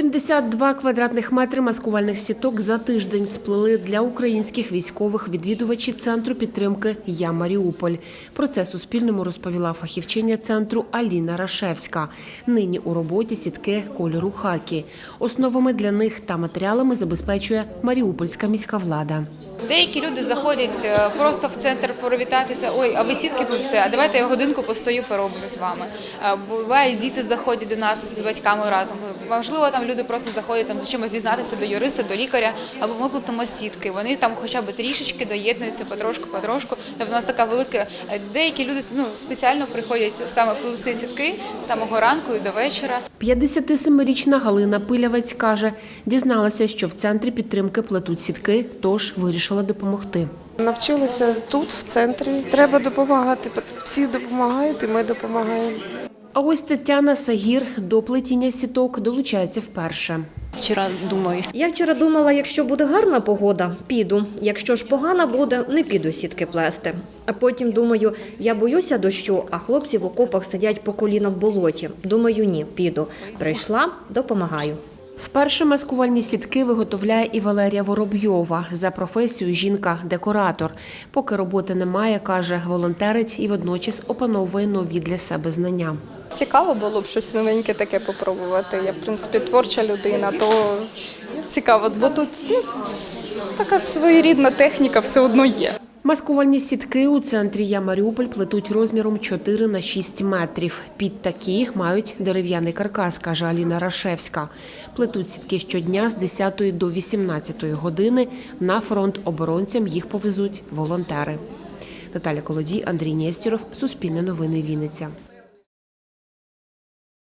72 квадратних метри маскувальних сіток за тиждень сплели для українських військових відвідувачі центру підтримки Я Маріуполь. Про це Суспільному розповіла фахівчиня центру Аліна Рашевська. Нині у роботі сітки кольору хакі. Основами для них та матеріалами забезпечує Маріупольська міська влада. Деякі люди заходять е, просто в центр привітатися. Ой, а ви сітки будете? А давайте я годинку постою, пороблю з вами. Е, Буває, діти заходять до нас з батьками разом. Можливо, там люди просто заходять там за чимось дізнатися до юриста, до лікаря, або ми плетемо сітки. Вони там хоча б трішечки доєднуються потрошку, потрошку. Тобто у нас така велика. е, Деякі люди ну спеціально приходять саме плести сітки з самого ранку і до вечора. 57-річна Галина Пилявець каже, дізналася, що в центрі підтримки плетуть сітки, тож вирішила допомогти. Навчилися тут, в центрі. Треба допомагати. Всі допомагають, і ми допомагаємо. А ось Тетяна Сагір до плетіння сіток долучається вперше. Вчора думаю, Я вчора думала, якщо буде гарна погода, піду. Якщо ж погана буде, не піду сітки плести. А потім думаю, я боюся дощу, а хлопці в окопах сидять по коліна в болоті. Думаю, ні, піду. Прийшла, допомагаю. Вперше маскувальні сітки виготовляє і Валерія Воробйова. За професією жінка-декоратор. Поки роботи немає, каже, волонтерить і водночас опановує нові для себе знання. Цікаво було б щось новеньке таке попробувати. Я, в принципі, творча людина, то цікаво, бо тут ну, така своєрідна техніка все одно є. Маскувальні сітки у центрі Я Маріуполь плетуть розміром 4 на 6 метрів. Під такі мають дерев'яний каркас, каже Аліна Рашевська. Плетуть сітки щодня з 10 до 18 години. На фронт оборонцям їх повезуть волонтери. Наталя Колодій, Андрій Нестіров, Суспільне новини Вінниця.